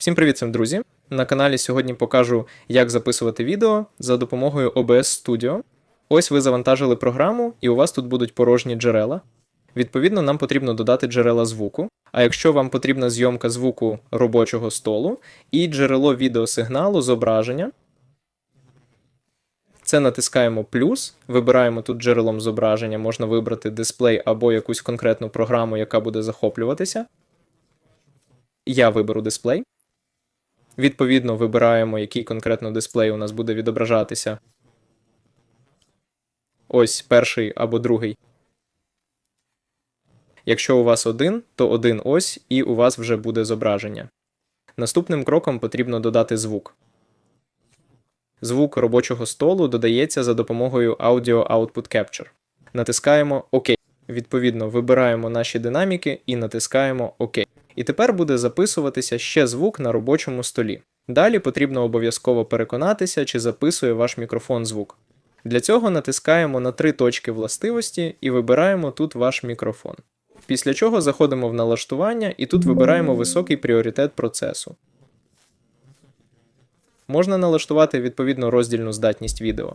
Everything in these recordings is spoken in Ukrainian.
Всім привіт, всім друзі! На каналі сьогодні покажу, як записувати відео за допомогою OBS Studio. Ось ви завантажили програму, і у вас тут будуть порожні джерела. Відповідно, нам потрібно додати джерела звуку. А якщо вам потрібна зйомка звуку робочого столу і джерело відеосигналу зображення, це натискаємо плюс, вибираємо тут джерелом зображення, можна вибрати дисплей або якусь конкретну програму, яка буде захоплюватися. Я виберу дисплей. Відповідно, вибираємо, який конкретно дисплей у нас буде відображатися. Ось перший або другий. Якщо у вас один, то один ось, і у вас вже буде зображення. Наступним кроком потрібно додати звук. Звук робочого столу додається за допомогою Audio Output Capture. Натискаємо ОК. Відповідно, вибираємо наші динаміки і натискаємо ОК. І тепер буде записуватися ще звук на робочому столі. Далі потрібно обов'язково переконатися, чи записує ваш мікрофон звук. Для цього натискаємо на три точки властивості і вибираємо тут ваш мікрофон. Після чого заходимо в налаштування і тут вибираємо високий пріоритет процесу. Можна налаштувати відповідно роздільну здатність відео.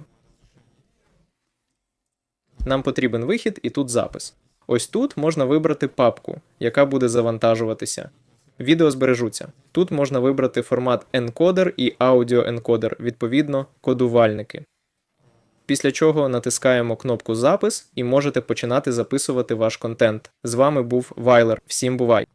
Нам потрібен вихід і тут запис. Ось тут можна вибрати папку, яка буде завантажуватися. Відео збережуться. Тут можна вибрати формат енкодер і аудіоенкодер, відповідно, кодувальники. Після чого натискаємо кнопку Запис і можете починати записувати ваш контент. З вами був Вайлер. Всім бувай!